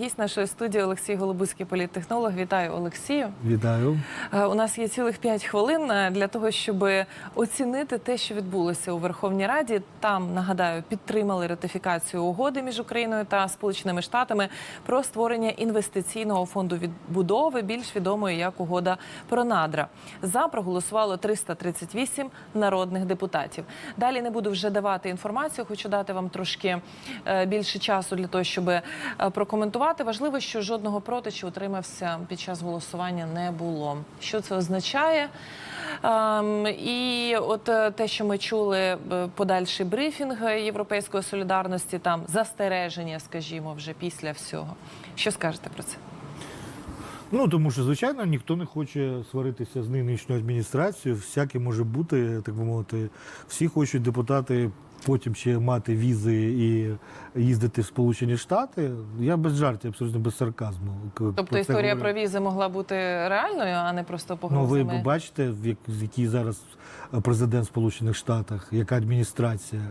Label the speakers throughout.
Speaker 1: Гість нашої студії Олексій Голубуцький, політтехнолог. Вітаю Олексію.
Speaker 2: Вітаю.
Speaker 1: Е, У нас є цілих 5 хвилин е, для того, щоб оцінити те, що відбулося у Верховній Раді. Там нагадаю, підтримали ратифікацію угоди між Україною та Сполученими Штатами про створення інвестиційного фонду відбудови, більш відомої як угода про надра. За проголосувало 338 народних депутатів. Далі не буду вже давати інформацію, хочу дати вам трошки е, більше часу для того, щоб е, прокоментувати. Важливо, що жодного проти чи утримався під час голосування не було. Що це означає? Ем, і от е, те, що ми чули, е, подальший брифінг Європейської солідарності, там застереження, скажімо, вже після всього. Що скажете про це?
Speaker 2: Ну тому що, звичайно, ніхто не хоче сваритися з нинішньою адміністрацією. Всяке може бути, так би мовити. Всі хочуть депутати потім ще мати візи і їздити в Сполучені Штати. Я без жартів, абсолютно без сарказму.
Speaker 1: Тобто
Speaker 2: про
Speaker 1: історія
Speaker 2: говорю.
Speaker 1: про візи могла бути реальною, а не просто
Speaker 2: Ну, ви бачите, в як- з який зараз президент Сполучених Штатах, яка адміністрація.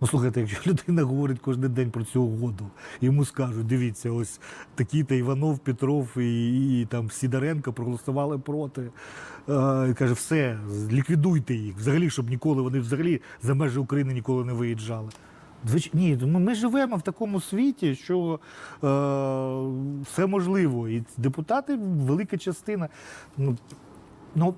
Speaker 2: Ну, слухайте, якщо людина говорить кожен день про цю угоду, йому скажуть, дивіться, ось такі-то Іванов, Петров і, і там Сідоренко проголосували проти. Е, каже, все, ліквідуйте їх. Взагалі, щоб ніколи вони взагалі за межі України ніколи не виїжджали. Звич... Ні, ми живемо в такому світі, що е, все можливо. І депутати, велика частина. Ну, ну,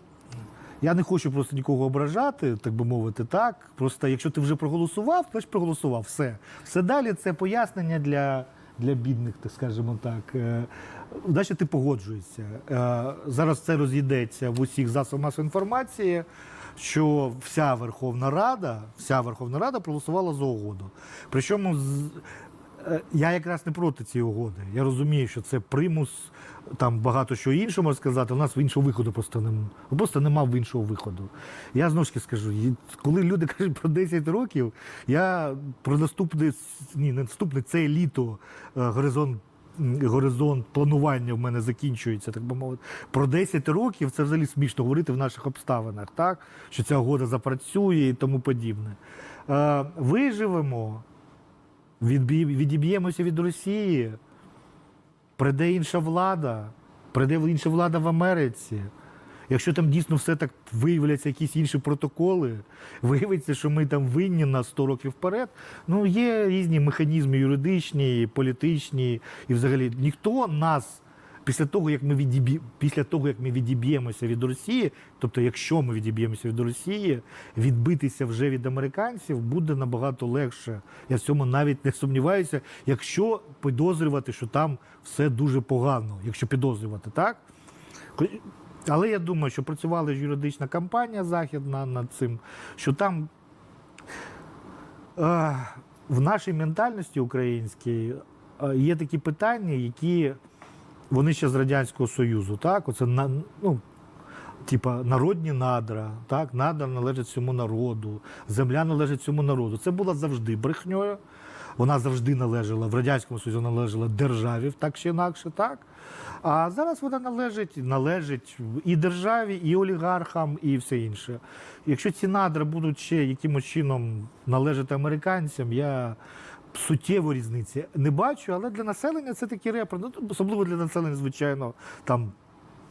Speaker 2: я не хочу просто нікого ображати, так би мовити, так. Просто якщо ти вже проголосував, то ж проголосував. Все. Все далі це пояснення для, для бідних, так скажімо так. Е, Значить, ти погоджуєшся. Е, Зараз це розійдеться в усіх засобах масової інформації, що вся Верховна Рада, вся Верховна Рада проголосувала за угоду. Причому Е, Я якраз не проти цієї угоди. Я розумію, що це примус, там багато що іншого можна сказати. У нас іншого виходу просто немає. Просто не мав іншого виходу. Я знову ж таки скажу, коли люди кажуть про 10 років, я про наступне, ні, не наступне, це літо е, горизонт. Горизонт планування в мене закінчується, так би мовити. Про 10 років це взагалі смішно говорити в наших обставинах, так? Що ця угода запрацює і тому подібне. Е, виживемо, відіб'ємося від Росії, прийде інша влада, прийде інша влада в Америці. Якщо там дійсно все так виявляться якісь інші протоколи, виявиться, що ми там винні на 100 років вперед. Ну, є різні механізми юридичні, політичні, і взагалі ніхто нас. Після того, як ми відіб'є... після того, як ми відіб'ємося від Росії, тобто, якщо ми відіб'ємося від Росії, відбитися вже від американців буде набагато легше. Я в цьому навіть не сумніваюся, якщо підозрювати, що там все дуже погано, якщо підозрювати, так? Але я думаю, що працювала юридична кампанія західна над цим, що там е, в нашій ментальності українській е, є такі питання, які вони ще з Радянського Союзу, так? Оце на, ну, типа народні надра, так, надра належать цьому народу, земля належить цьому народу. Це була завжди брехньою. Вона завжди належала в радянському Союзі належала державі, так чи інакше, так. А зараз вона належить, належить і державі, і олігархам, і все інше. Якщо ці надра будуть ще якимось чином належати американцям, я суттєвої різниці не бачу, але для населення це такі репри. Ну, особливо для населення, звичайно, там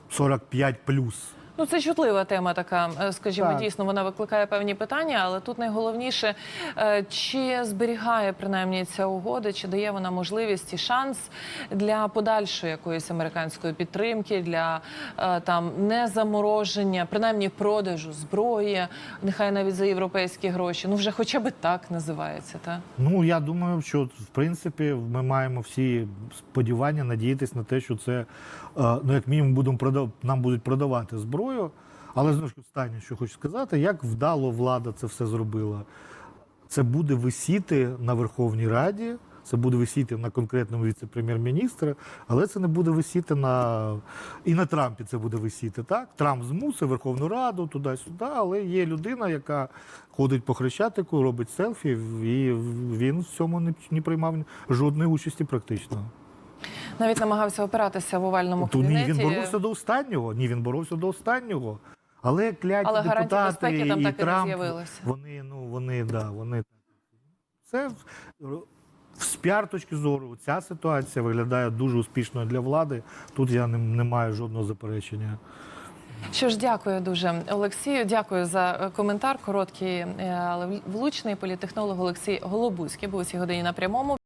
Speaker 2: 45 плюс.
Speaker 1: Ну, це чутлива тема така, е, скажімо,
Speaker 2: Так.
Speaker 1: дійсно, вона викликає певні питання, але тут найголовніше, е, чи зберігає принаймні ця угода, чи дає вона можливість і шанс для подальшої якоїсь американської підтримки, для е, там незамороження, принаймні продажу зброї, нехай навіть за європейські гроші. Ну вже хоча б так називається, так?
Speaker 2: Ну я думаю, що в принципі ми маємо всі сподівання надіятися на те, що це ну як мінімум будемо продав... нам будуть продавати зброю. Але знову ж останнє, що хочу сказати, як вдало влада це все зробила. Це буде висіти на Верховній Раді, це буде висіти на конкретному віце-прем'єр-міністра, але це не буде висіти на і на Трампі. Це буде висіти. Так Трамп змусив Верховну Раду туди-сюди, але є людина, яка ходить по хрещатику, робить селфі, і він в цьому не приймав жодної участі практично.
Speaker 1: Навіть намагався опиратися в овальному
Speaker 2: То ні, він боровся до останнього. Ні, він боровся до останнього. Але кляті
Speaker 1: Але
Speaker 2: депутати
Speaker 1: безпеки там
Speaker 2: і
Speaker 1: так і не
Speaker 2: Трамп, вони, ну, вони, да, вони це з піар точки зору ця ситуація виглядає дуже успішною для влади. Тут я не, не маю жодного заперечення.
Speaker 1: Що ж, дякую дуже, Олексію. Дякую за е, коментар. Короткий, е, але влучний політехнолог Олексій Голобуський був у цій годині на прямому.